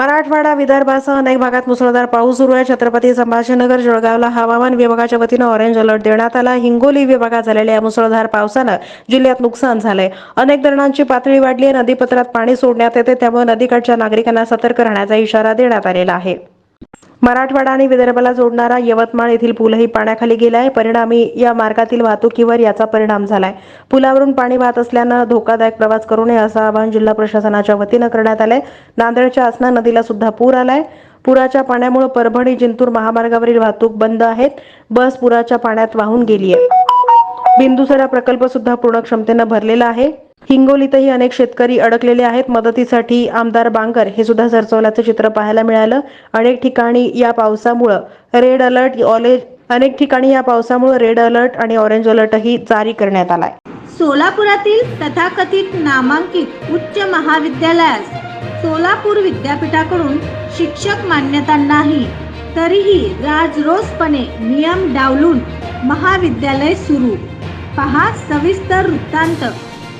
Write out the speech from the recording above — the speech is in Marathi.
मराठवाडा विदर्भासह अनेक भागात मुसळधार पाऊस सुरू आहे. छत्रपती संभाजीनगर जळगावला हवामान विभागाच्या वतीनं ऑरेंज अलर्ट देण्यात आला. हिंगोली विभागात झालेल्या या मुसळधार पावसानं जिल्ह्यात नुकसान झालंय. अनेक धरणांची पातळी वाढली आहे. नदीपत्रात पाणी सोडण्यात येते. त्यामुळे नदीकाठच्या नागरिकांना सतर्क राहण्याचा इशारा देण्यात आलेला आहे. मराठवाडा आणि विदर्भाला जोडणारा यवतमाळ येथील पूलही पाण्याखाली गेलाय. परिणामी या मार्गातील वाहतुकीवर याचा परिणाम झालाय. पुलावरून पाणी वाहत असल्यानं धोकादायक प्रवास करू नये असं आवाहन जिल्हा प्रशासनाच्या वतीनं करण्यात आलंय. नांदेडच्या आसना नदीला सुद्धा पूर आलाय. पुराच्या पाण्यामुळे परभणी जिंतूर महामार्गावरील वाहतूक बंद आहेत. बस पुराच्या पाण्यात वाहून गेली आहे बिंदुसरा प्रकल्प सुद्धा पूर्ण क्षमतेनं भरलेला आहे. हिंगोलीतही अनेक शेतकरी अडकलेले आहेत. मदतीसाठी आमदार बांगर हे सुद्धा सरसवल्याचं चित्र पाहायला मिळालं. अनेक ठिकाणी या पावसामुळं रेड अलर्ट ऑलेज अनेक ठिकाणी या पावसामुळे रेड अलर्ट आणि ऑरेंज अलर्टही जारी करण्यात आलाय. सोलापुरातील तथाकथित नामांकित उच्च महाविद्यालयास सोलापूर विद्यापीठाकडून शिक्षक मान्यता नाही. तरीही राजरोसपणे नियम डावलून महाविद्यालय सुरू. पहा सविस्तर वृत्तांत.